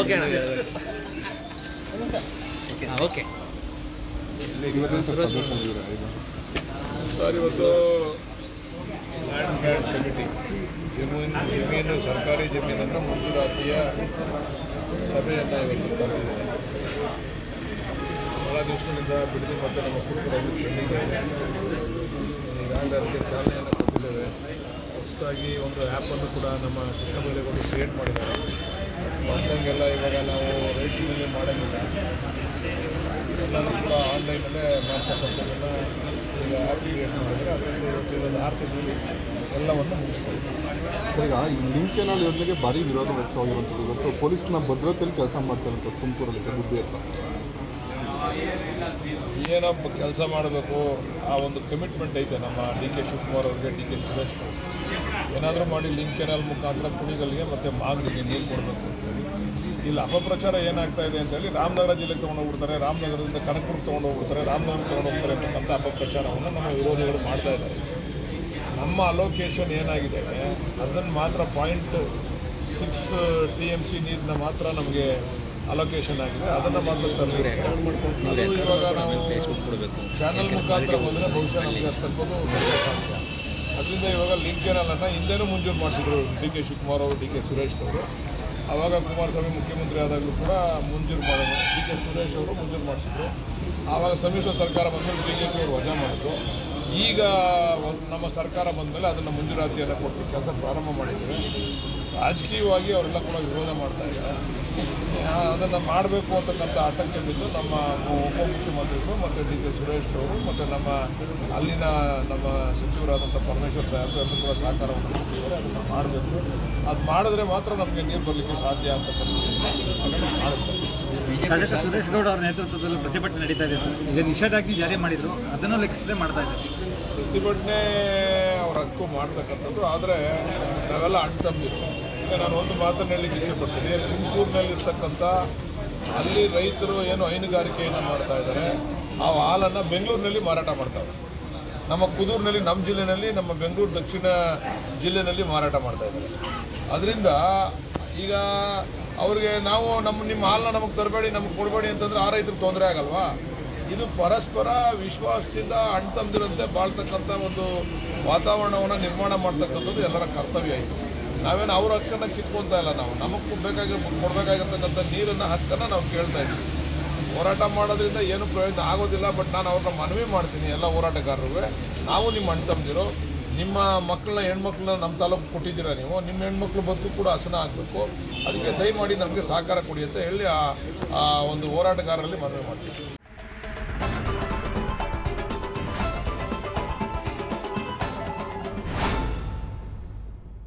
Okay ಅಣ್ಣ. Okay sir ಇವತ್ತು land committee ಜಮೀನು ಜಮೀನು ಸರ್ಕಾರಿ ಜಮೀನನ್ನು ಮಂಜೂರಾತಿಯ ಸಭೆಯನ್ನು ಇವತ್ತು ಕರೆದಿದೆ ಬಹಳ ದಿವಸಗಳಿಂದ ಬಿಡದಿ ಮತ್ತು ನಮ್ಮ ಇದೆ. ಈಗಾಗಲೇ ಅದಕ್ಕೆ ಚಾಲನೆಯನ್ನು ಕೊಟ್ಟಿದ್ದೇವೆ. ಹೊಸದಾಗಿ ಒಂದು ಆ್ಯಪನ್ನು ಕೂಡ ನಮ್ಮ ಕೃಷ್ಣ ಕ್ರಿಯೇಟ್ ಮಾಡಿದ್ದಾರೆ. ಬಂದಂಗೆಲ್ಲ ಇವಾಗ ನಾವು ರೈತರಿಗೆ ಮಾಡೋಂಗಿಲ್ಲ. ಎಲ್ಲರೂ ಕೂಡ ಆನ್ಲೈನಲ್ಲೇ ಮಾಡ್ತಕ್ಕಂಥದ್ದನ್ನು ಈಗ ಆ್ಯಪ್ ಕ್ರಿಯೇಟ್ ಮಾಡಿದರೆ ಅದರಲ್ಲಿ ಇವತ್ತಿರೋದು ಆರು ತಿಂಗಳಲ್ಲಿ ಎಲ್ಲವನ್ನು ಮುಗಿಸ್ಬೋದು. ಈಗ ಈ ಲಿಂಕ್ ಕೆನಾಲ್ ಯೋಜನೆಗೆ ಭಾರಿ ವಿರೋಧ ವ್ಯಕ್ತವಾಗಿರುವಂಥದ್ದು. ಇವತ್ತು ಪೊಲೀಸ್ನ ಭದ್ರತೆಯಲ್ಲಿ ಕೆಲಸ ಮಾಡ್ತಾರಂತ ತುಮಕೂರಲ್ಲಿ ಬುದ್ಧಿ ಹತ್ರ ಏನಪ್ಪ ಕೆಲಸ ಮಾಡಬೇಕು? ಆ ಒಂದು ಕಮಿಟ್ಮೆಂಟ್ ಐತೆ ನಮ್ಮ ಡಿ ಕೆ ಶಿವಕುಮಾರ್ ಅವ್ರಿಗೆ, ಡಿ ಕೆ ಸುರೇಶ್ ಏನಾದರೂ ಮಾಡಿ ಲಿಂಕ್ ಕೆನಲ್ ಮುಖಾಂತರ ಕುಣಿಗಲ್ಗೆ ಮತ್ತು ಮಾಗಲಿಗೆ ನೀರು ಕೊಡಬೇಕು ಅಂತೇಳಿ ಇಲ್ಲಿ ಅಪಪ್ರಚಾರ ಏನಾಗ್ತಾ ಇದೆ ಅಂತೇಳಿ ರಾಮನಗರ ಜಿಲ್ಲೆಗೆ ತೊಗೊಂಡೋಗ್ಬಿಡ್ತಾರೆ ರಾಮನಗರದಿಂದ ಕನಕಪುರಕ್ಕೆ ತೊಗೊಂಡೋಗ್ಬಿಡ್ತಾರೆ ರಾಮನಗರ ತೊಗೊಂಡೋಗ್ತಾರೆ ಅಂತಕ್ಕಂಥ ಅಪಪ್ರಚಾರವನ್ನು ನಮ್ಮ ವಿರೋಧಿಗಳು ಮಾಡ್ತಾ ಇದ್ದಾರೆ. ನಮ್ಮ ಅಲೋಕೇಶನ್ ಏನಾಗಿದೆ ಅದನ್ನು ಮಾತ್ರ point six T M C ನೀರನ್ನ ಮಾತ್ರ ನಮಗೆ ಅಲೋಕೇಶನ್ ಆಗಿದೆ. ಅದನ್ನು ಮಾತ್ರ ತರಲಿಕ್ಕೆ ಇವಾಗ ನಾವು ಚಾನಲ್ ಮುಖಾಂತರ ಬಂದರೆ ಬಹುಶಃ ನಮಗೆ ಅದು ತಲುಪೋದು ಸಾಧ್ಯ. ಅದರಿಂದ ಇವಾಗ ಲಿಂಕ್ ಏನಲ್ಲ ಹಿಂದೆನೂ ಮಂಜೂರು ಮಾಡಿಸಿದ್ರು ಡಿ ಕೆ ಶಿವಕುಮಾರ್ ಅವರು ಡಿ ಕೆ ಸುರೇಶ್ ಅವರು. ಆವಾಗ ಕುಮಾರಸ್ವಾಮಿ ಮುಖ್ಯಮಂತ್ರಿ ಆದಾಗಲೂ ಕೂಡ ಮುಂಜೂರು ಮಾಡೋದು ಡಿ ಕೆ ಸುರೇಶ್ ಅವರು ಮುಂಜೂರು ಮಾಡಿಸಿದ್ರು. ಆವಾಗ ಸಮ್ಮಿಶ್ರ ಸರ್ಕಾರ ಬಂದಮೇಲೆ ಬಿ ಜೆ ಪಿ ಅವರು ವಜಾ ಮಾಡಿದ್ರು. ಈಗ ಒಂದು ನಮ್ಮ ಸರ್ಕಾರ ಬಂದಮೇಲೆ ಅದನ್ನು ಮಂಜೂರಾತಿಯನ್ನು ಕೊಟ್ಟು ಕೆಲಸ ಪ್ರಾರಂಭ ಮಾಡಿದ್ದೇವೆ ರಾಜಕೀಯವಾಗಿ ಅವರೆಲ್ಲ ಕೂಡ ವಿರೋಧ ಮಾಡ್ತಾ ಇದ್ದಾರೆ. ಅದನ್ನು ಮಾಡಬೇಕು ಅಂತಕ್ಕಂಥ ಆತಂಕ ಬಿದ್ದು ನಮ್ಮ ಉಪಮುಖ್ಯಮಂತ್ರಿಗಳು ಮತ್ತು ಡಿ ಕೆ ಸುರೇಶ್ ಅವರು ಮತ್ತು ನಮ್ಮ ಅಲ್ಲಿನ ನಮ್ಮ ಸಚಿವರಾದಂಥ ಪರಮೇಶ್ವರ್ ಸಾಹೇಬರು ಎಲ್ಲರೂ ಕೂಡ ಸಹಕಾರವನ್ನು ಕೊಟ್ಟಿದ್ದಾರೆ ಅದನ್ನು ಮಾಡಬೇಕು. ಅದು ಮಾಡಿದ್ರೆ ಮಾತ್ರ ನಮಗೆ ನೀರು ಬರಲಿಕ್ಕೆ ಸಾಧ್ಯ ಅಂತಕ್ಕಂಥ ಸುರೇಶ್ ಗೌಡ ಅವರ ನೇತೃತ್ವದಲ್ಲಿ ಪ್ರತಿಭಟನೆ ನಡೀತಾ ಇದೆ ಸರ್. ಈಗ ನಿಷೇಧಾಜ್ಞೆ ಜಾರಿ ಮಾಡಿದ್ರು ಅದನ್ನು ಲೆಕ್ಕಿಸದೆ ಮಾಡ್ತಾ ಇದ್ದಾರೆ. ಪ್ರತಿಭಟನೆ ಅವ್ರ ಹಕ್ಕು ಮಾಡ್ತಕ್ಕಂಥದ್ದು ಆದರೆ ನಾವೆಲ್ಲ ಅಣ್ತಂದಿರು ಈಗ ನಾನು ಒಂದು ಮಾತನ್ನು ಹೇಳಲಿಕ್ಕೆ ಇಚ್ಛೆಪಡ್ತೀನಿ. ತುಮಕೂರಿನಲ್ಲಿರ್ತಕ್ಕಂಥ ಅಲ್ಲಿ ರೈತರು ಏನು ಹೈನುಗಾರಿಕೆಯನ್ನು ಮಾಡ್ತಾ ಇದ್ದಾರೆ, ಆ ಹಾಲನ್ನು ಬೆಂಗಳೂರಿನಲ್ಲಿ ಮಾರಾಟ ಮಾಡ್ತಾರೆ. ನಮ್ಮ ಕುದೂರಿನಲ್ಲಿ, ನಮ್ಮ ಜಿಲ್ಲೆಯಲ್ಲಿ ನಮ್ಮ ಬೆಂಗಳೂರು ದಕ್ಷಿಣ ಜಿಲ್ಲೆನಲ್ಲಿ ಮಾರಾಟ ಮಾಡ್ತಾ ಇದ್ದಾರೆ. ಅದರಿಂದ ಈಗ ಅವ್ರಿಗೆ ನಾವು ನಮ್ಮ ನಿಮ್ಮ ಹಾಲನ್ನ ನಮಗೆ ತರಬೇಡಿ, ನಮಗೆ ಕೊಡಬೇಡಿ ಅಂತಂದ್ರೆ ಆ ರೈತರಿಗೆ ತೊಂದರೆ ಆಗಲ್ವಾ? ಇದು ಪರಸ್ಪರ ವಿಶ್ವಾಸದಿಂದ ಅಣ್ತಂದಿರಂತೆ ಬಾಳ್ತಕ್ಕಂಥ ಒಂದು ವಾತಾವರಣವನ್ನು ನಿರ್ಮಾಣ ಮಾಡ್ತಕ್ಕಂಥದ್ದು ಎಲ್ಲರ ಕರ್ತವ್ಯ ಇದು. ನಾವೇನು ಅವ್ರ ಹಕ್ಕನ್ನು ಕಿತ್ಕೊಳ್ತಾ ಇಲ್ಲ ನಾವು. ನಮಗೆ ಬೇಕಾಗಿ ಕೊಡಬೇಕಾಗಿರ್ತಕ್ಕಂಥ ನೀರನ್ನು, ಹಕ್ಕನ್ನು ನಾವು ಕೇಳ್ತಾ ಇದ್ದೀವಿ. ಹೋರಾಟ ಮಾಡೋದ್ರಿಂದ ಏನು ಪ್ರಯೋಜನ ಆಗೋದಿಲ್ಲ, ಬಟ್ ನಾನು ಅವ್ರನ್ನ ಮನವಿ ಮಾಡ್ತೀನಿ, ಎಲ್ಲ ಹೋರಾಟಗಾರರು ನಾವು ನಿಮ್ಮ ಅಣ್ಣ ತಮ್ಮದಿರು ನಿಮ್ಮ ಮಕ್ಕಳನ್ನ, ಹೆಣ್ಮಕ್ಳನ್ನ ನಮ್ಮ ತಾಲೂಕು ಕೊಟ್ಟಿದ್ದೀರಾ ನೀವು? ನಿಮ್ಮ ಹೆಣ್ಮಕ್ಳು ಬದುಕು ಕೂಡ ಹಸನ ಆಗಬೇಕು. ಅದಕ್ಕೆ ದಯಮಾಡಿ ನಮಗೆ ಸಹಕಾರ ಕೊಡಿ ಅಂತ ಹೇಳಿ ಆ, ಒಂದು ಹೋರಾಟಗಾರರಲ್ಲಿ ಮನವಿ ಮಾಡ್ತೀನಿ.